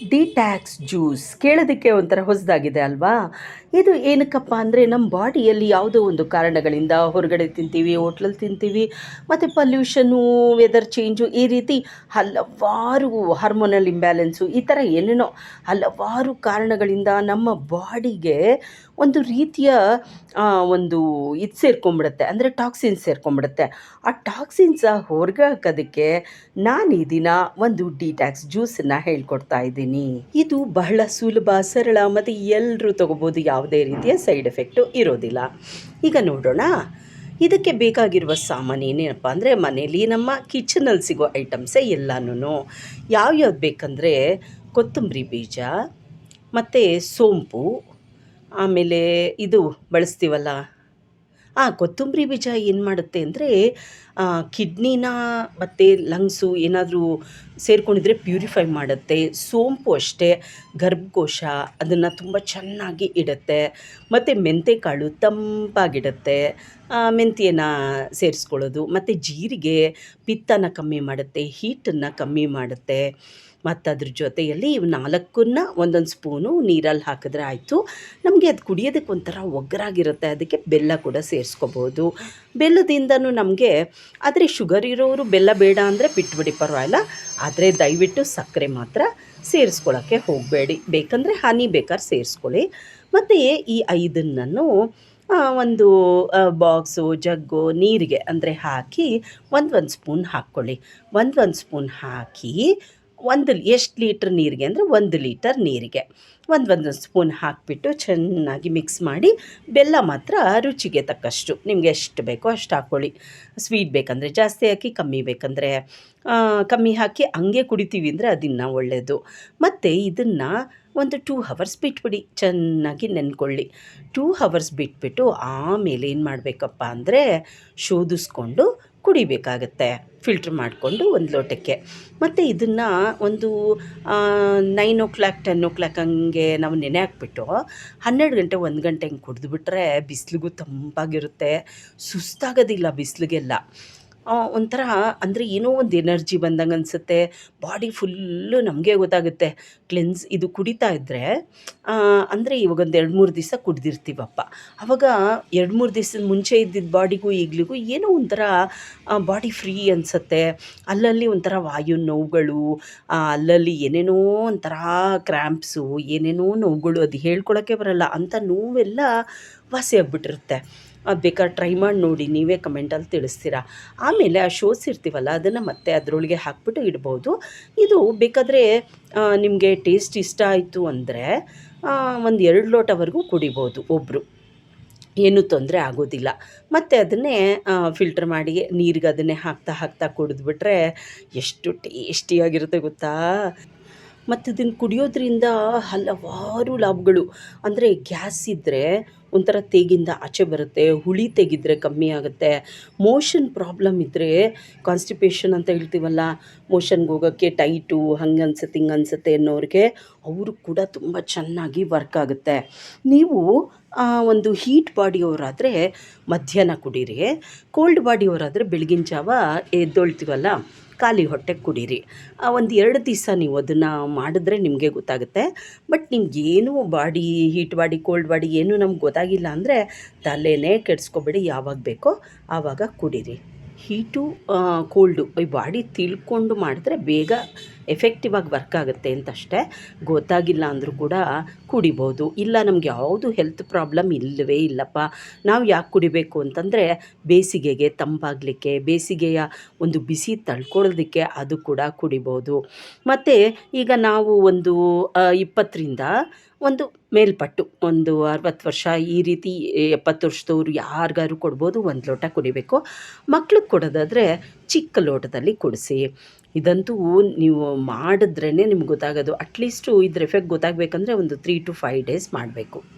ಡಿಟ್ಯಾಕ್ಸ್ juice ಕೇಳೋದಕ್ಕೆ ಒಂಥರ ಹೊಸದಾಗಿದೆ ಅಲ್ವಾ? ಇದು ಏನಕ್ಕಪ್ಪ ಅಂದರೆ ನಮ್ಮ ಬಾಡಿಯಲ್ಲಿ ಯಾವುದೋ ಒಂದು ಕಾರಣಗಳಿಂದ ಹೊರಗಡೆ ತಿಂತೀವಿ ಹೋಟ್ಲಲ್ಲಿ ತಿಂತೀವಿ, ಮತ್ತು ಪಲ್ಯೂಷನು ವೆದರ್ ಚೇಂಜು ಈ ರೀತಿ ಹಲವಾರು ಹಾರ್ಮೋನಲ್ ಇಂಬ್ಯಾಲೆನ್ಸು ಈ ಥರ ಏನೇನೋ ಹಲವಾರು ಕಾರಣಗಳಿಂದ ನಮ್ಮ ಬಾಡಿಗೆ ಒಂದು ರೀತಿಯ ಒಂದು ಇದು ಸೇರ್ಕೊಂಬಿಡುತ್ತೆ, ಅಂದರೆ ಟಾಕ್ಸಿನ್ಸ್ ಸೇರ್ಕೊಂಬಿಡುತ್ತೆ. ಆ ಟಾಕ್ಸಿನ್ಸ ಹೊರಗೆ ಹಾಕೋದಕ್ಕೆ ನಾನು ಈ ದಿನ ಒಂದು ಡಿಟ್ಯಾಕ್ಸ್ ಜ್ಯೂಸನ್ನು ಹೇಳ್ಕೊಡ್ತಾ ಇದ್ದೀನಿ. ಇದು ಬಹಳ ಸುಲಭ, ಸರಳ, ಮತ್ತು ಎಲ್ಲರೂ ತಗೋಬೋದು. ಯಾವುದೇ ರೀತಿಯ ಸೈಡ್ ಎಫೆಕ್ಟು ಇರೋದಿಲ್ಲ. ಈಗ ನೋಡೋಣ, ಇದಕ್ಕೆ ಬೇಕಾಗಿರುವ ಸಾಮಾನು ಏನೇನಪ್ಪ ಅಂದರೆ ಮನೇಲಿ ನಮ್ಮ ಕಿಚನಲ್ಲಿ ಸಿಗೋ ಐಟಮ್ಸೇ ಎಲ್ಲನೂ ಯಾವ್ಯಾವ್ದು ಬೇಕಂದರೆ ಕೊತ್ತಂಬರಿ ಬೀಜ, ಮತ್ತು ಸೋಂಪು, ಆಮೇಲೆ ಇದು ಬಳಸ್ತೀವಲ್ಲ? ಆ ಕೊತ್ತಂಬರಿ ಬೀಜ ಏನು ಮಾಡುತ್ತೆ ಅಂದರೆ ಕಿಡ್ನಿನ ಮತ್ತು ಲಂಗ್ಸು ಏನಾದರೂ ಸೇರ್ಕೊಂಡಿದ್ರೆ ಪ್ಯೂರಿಫೈ ಮಾಡುತ್ತೆ ಸೋಂಪು ಅಷ್ಟೇ ಗರ್ಭಕೋಶ ಅದನ್ನು ತುಂಬ ಚೆನ್ನಾಗಿ ಇಡುತ್ತೆ ಮತ್ತು ಮೆಂತೆಕಾಳು ತಂಪಾಗಿಡುತ್ತೆ ಆ, ಮೆಂತ್ಯನ ಸೇರಿಸ್ಕೊಳ್ಳೋದು ಮತ್ತು ಜೀರಿಗೆ ಪಿತ್ತನ ಕಮ್ಮಿ ಮಾಡುತ್ತೆ ಹೀಟನ್ನು ಕಮ್ಮಿ ಮಾಡುತ್ತೆ ಮತ್ತು ಅದ್ರ ಜೊತೆಯಲ್ಲಿ ಇವು ನಾಲ್ಕನ್ನ ಒಂದೊಂದು ಸ್ಪೂನು ನೀರಲ್ಲಿ ಹಾಕಿದ್ರೆ ಆಯಿತು ನಮಗೆ ಅದು ಕುಡಿಯೋದಕ್ಕೆ ಒಂಥರ ಒಗ್ಗರಾಗಿರುತ್ತೆ ಅದಕ್ಕೆ ಬೆಲ್ಲ ಕೂಡ ಸೇರಿಸ್ಕೋಬೋದು ಬೆಲ್ಲದಿಂದನೂ ನಮಗೆ ಆದರೆ ಶುಗರ್ ಇರೋರು ಬೆಲ್ಲ ಬೇಡ ಅಂದರೆ ಬಿಟ್ಬಿಡಿ ಪರವಾಗಿಲ್ಲ ಆದರೆ ದಯವಿಟ್ಟು ಸಕ್ಕರೆ ಮಾತ್ರ ಸೇರಿಸ್ಕೊಳ್ಳೋಕ್ಕೆ ಹೋಗಬೇಡಿ. ಬೇಕಂದರೆ ಹನಿ ಬೇಕಾದ್ರೆ ಸೇರಿಸ್ಕೊಳ್ಳಿ. ಮತ್ತು ಈ ಐದನ್ನು ಒಂದು ಬಾಕ್ಸು ಜಗ್ಗು, ನೀರಿಗೆ ಅಂದರೆ ಹಾಕಿ ಒಂದು ಒಂದು ಸ್ಪೂನ್ ಹಾಕ್ಕೊಳ್ಳಿ. ಒಂದು ಒಂದು ಸ್ಪೂನ್ ಹಾಕಿ ಒಂದು ಎಷ್ಟು ಲೀಟ್ರ್ ನೀರಿಗೆ ಅಂದರೆ ಒಂದು ಲೀಟರ್ ನೀರಿಗೆ. ಒಂದು ಒಂದು ಸ್ಪೂನ್ ಹಾಕಿಬಿಟ್ಟು ಚೆನ್ನಾಗಿ ಮಿಕ್ಸ್ ಮಾಡಿ, ಬೆಲ್ಲ ಮಾತ್ರ ರುಚಿಗೆ ತಕ್ಕಷ್ಟು. ನಿಮಗೆ ಎಷ್ಟು ಬೇಕೋ ಅಷ್ಟು ಹಾಕ್ಕೊಳ್ಳಿ ಸ್ವೀಟ್ ಬೇಕಂದರೆ ಜಾಸ್ತಿ ಹಾಕಿ, ಕಮ್ಮಿ ಬೇಕಂದರೆ ಕಮ್ಮಿ ಹಾಕಿ ಹಂಗೆ ಕುಡಿತೀವಿ ಅಂದರೆ ಅದನ್ನು ಒಳ್ಳೆಯದು ಮತ್ತು ಇದನ್ನು ಒಂದು ಟೂ ಹವರ್ಸ್ ಬಿಟ್ಬಿಡಿ, ಚೆನ್ನಾಗಿ ನೆನ್ಕೊಳ್ಳಿ. ಟೂ ಹವರ್ಸ್ ಬಿಟ್ಬಿಟ್ಟು ಆಮೇಲೆ ಏನು ಮಾಡಬೇಕಪ್ಪ ಅಂದರೆ, ಶೋಧಿಸ್ಕೊಂಡು ಕುಡಿಬೇಕಾಗತ್ತೆ. ಫಿಲ್ಟ್ರ್ ಮಾಡಿಕೊಂಡು ಒಂದು ಲೋಟಕ್ಕೆ. ಮತ್ತು ಇದನ್ನು ಒಂದು nine o'clock ten o'clock ಹಂಗೆ ನಾವು ನೆನೆ ಹಾಕ್ಬಿಟ್ಟು ಹನ್ನೆರಡು ಗಂಟೆ, ಒಂದು ಗಂಟೆ ಹಿಂಗೆ ಕುಡಿದ್ಬಿಟ್ರೆ ಬಿಸಿಲಿಗೂ ತಂಪಾಗಿರುತ್ತೆ. ಸುಸ್ತಾಗೋದಿಲ್ಲ ಬಿಸಿಲಿಗೆಲ್ಲ. ಒಂಥರ ಅಂದರೆ ಏನೋ ಒಂದು ಎನರ್ಜಿ ಬಂದಂಗೆ ಅನಿಸುತ್ತೆ. ಬಾಡಿ ಫುಲ್ಲು ನಮಗೆ ಗೊತ್ತಾಗುತ್ತೆ. ಕ್ಲೆನ್ಸ್, ಇದು ಕುಡಿತಾ ಇದ್ದರೆ ಅಂದರೆ ಇವಾಗ ಒಂದು ಎರಡು ಮೂರು ದಿವಸ ಕುಡ್ದಿರ್ತೀವಪ್ಪ. ಆವಾಗ ಎರಡು ಮೂರು ದಿವಸದ ಮುಂಚೆ ಇದ್ದಿದ್ದ ಬಾಡಿಗೂ ಈಗಲಿಗೂ ಏನೋ ಒಂಥರ ಬಾಡಿ ಫ್ರೀ ಅನಿಸುತ್ತೆ. ಅಲ್ಲಲ್ಲಿ ಒಂಥರ ವಾಯು ನೋವುಗಳು ಅಲ್ಲಲ್ಲಿ ಏನೇನೋ ಒಂಥರ ಕ್ರ್ಯಾಂಪ್ಸು ಏನೇನೋ ನೋವುಗಳು, ಅದು ಹೇಳ್ಕೊಳಕ್ಕೆ ಬರಲ್ಲ. ಅಂಥ ನೋವೆಲ್ಲ ವಾಸಿ ಆಗ್ಬಿಟ್ಟಿರುತ್ತೆ. ಅದು ಬೇಕಾದ್ರೆ ಟ್ರೈ ಮಾಡಿ ನೋಡಿ, ನೀವೇ ಕಮೆಂಟಲ್ಲಿ ತಿಳಿಸ್ತೀರಾ? ಆಮೇಲೆ ಆ ಶೋಸ್ ಇರ್ತೀವಲ್ಲ, ಅದನ್ನು ಮತ್ತೆ ಅದರೊಳಗೆ ಹಾಕ್ಬಿಟ್ಟು ಇಡ್ಬೋದು. ಇದು ಬೇಕಾದರೆ ನಿಮಗೆ ಟೇಸ್ಟ್ ಇಷ್ಟ ಆಯಿತು ಅಂದರೆ ಒಂದು ಎರಡು ಲೋಟವರೆಗೂ ಕುಡಿಬೋದು ಒಬ್ಬರು ಏನೂ ತೊಂದರೆ ಆಗೋದಿಲ್ಲ. ಮತ್ತು ಅದನ್ನೇ ಫಿಲ್ಟರ್ ಮಾಡಿ ನೀರಿಗೆ ಅದನ್ನೇ ಹಾಕ್ತಾ ಹಾಕ್ತಾ ಕುಡಿದ್ಬಿಟ್ರೆ ಎಷ್ಟು ಟೇಸ್ಟಿಯಾಗಿರುತ್ತೆ ಗೊತ್ತಾ? ಮತ್ತು ಇದನ್ನು ಕುಡಿಯೋದ್ರಿಂದ ಹಲವಾರು ಲಾಭಗಳು. ಅಂದರೆ ಗ್ಯಾಸ್ ಇದ್ದರೆ ಒಂಥರ ತೇಗಿಂದ ಆಚೆ ಬರುತ್ತೆ, ಹುಳಿ ತೆಗಿದ್ರೆ ಕಮ್ಮಿ ಆಗುತ್ತೆ. ಮೋಷನ್ ಪ್ರಾಬ್ಲಮ್ ಇದ್ದರೆ ಕಾನ್ಸ್ಟಿಪೇಷನ್ ಅಂತ ಹೇಳ್ತೀವಲ್ಲ, ಮೋಷನ್ಗೆ ಹೋಗೋಕ್ಕೆ ಟೈಟು ಹಂಗೆ ಅನ್ಸುತ್ತೆ, ಹಿಂಗೆ ಅನ್ಸುತ್ತೆ ಅನ್ನೋರಿಗೆ, ಅವರು ಕೂಡ ತುಂಬ ಚೆನ್ನಾಗಿ ವರ್ಕ್ ಆಗುತ್ತೆ. ನೀವು ಒಂದು ಹೀಟ್ ಬಾಡಿಯವರಾದರೆ ಮಧ್ಯಾಹ್ನ ಕುಡೀರಿ. ಕೋಲ್ಡ್ ಬಾಡಿಯವರಾದರೆ ಬೆಳಗಿನ ಜಾವ ಎದ್ದೊಳ್ತೀವಲ್ಲ, ಖಾಲಿ ಹೊಟ್ಟೆಗೆ ಕುಡೀರಿ. ಒಂದು ಎರಡು ದಿವಸ ನೀವು ಅದನ್ನು ಮಾಡಿದ್ರೆ ನಿಮಗೆ ಗೊತ್ತಾಗುತ್ತೆ. ಬಟ್ ನಿಮ್ಗೇನು body heat body, cold body ಏನು ನಮ್ಗೆ ಗೊತ್ತಾಗಿಲ್ಲ ಅಂದರೆ ತಲೆನೇ ಕೆಡಿಸ್ಕೊಬೇಡಿ, ಯಾವಾಗ ಬೇಕೋ ಆವಾಗ ಕುಡೀರಿ. ಹೀಟು ಕೋಲ್ಡು ಈ ಬಾಡಿ ತಿಳ್ಕೊಂಡು ಮಾಡಿದ್ರೆ ಬೇಗ ಎಫೆಕ್ಟಿವ್ ಆಗಿ ವರ್ಕ್ ಆಗುತ್ತೆ ಅಂತಷ್ಟೇ ಗೊತ್ತಾಗಿಲ್ಲ ಅಂದರೂ ಕೂಡ ಕುಡಿಬೋದು. ಇಲ್ಲ, ನಮ್ಗೆ ಯಾವುದು ಹೆಲ್ತ್ ಪ್ರಾಬ್ಲಮ್ ಇಲ್ಲವೇ ಇಲ್ಲಪ್ಪ. ನಾವು ಯಾಕೆ ಕುಡಿಬೇಕು ಅಂತಂದರೆ ಬೇಸಿಗೆಗೆ ತಂಪಾಗಲಿಕ್ಕೆ, ಬೇಸಿಗೆಯ ಒಂದು ಬಿಸಿ ತಳ್ಕೊಳ್ಳೋದಕ್ಕೆ ಅದು ಕೂಡ ಕುಡಿಬೋದು. ಮತ್ತು ಈಗ ನಾವು ಒಂದು ಇಪ್ಪತ್ತರಿಂದ ಒಂದು ಮೇಲ್ಪಟ್ಟು, ಒಂದು ಅರವತ್ತು ವರ್ಷ ಈ ರೀತಿ ಎಪ್ಪತ್ತು ವರ್ಷದವ್ರು ಯಾರಿಗಾರು ಕೊಡ್ಬೋದು, ಒಂದು ಲೋಟ ಕುಡಿಬೇಕು. ಮಕ್ಳಿಗೆ ಕೊಡೋದಾದರೆ ಚಿಕ್ಕ ಲೋಟದಲ್ಲಿ ಕುಡಿಸಿ. ಇದಂತೂ ನೀವು ಮಾಡಿದ್ರೇ ನಿಮ್ಗೆ ಗೊತ್ತಾಗೋದು. ಅಟ್ಲೀಸ್ಟು ಇದ್ರ ಎಫೆಕ್ಟ್ ಗೊತ್ತಾಗಬೇಕಂದ್ರೆ ಒಂದು ತ್ರೀ ಟು ಫೈವ್ ಡೇಸ್ ಮಾಡಬೇಕು.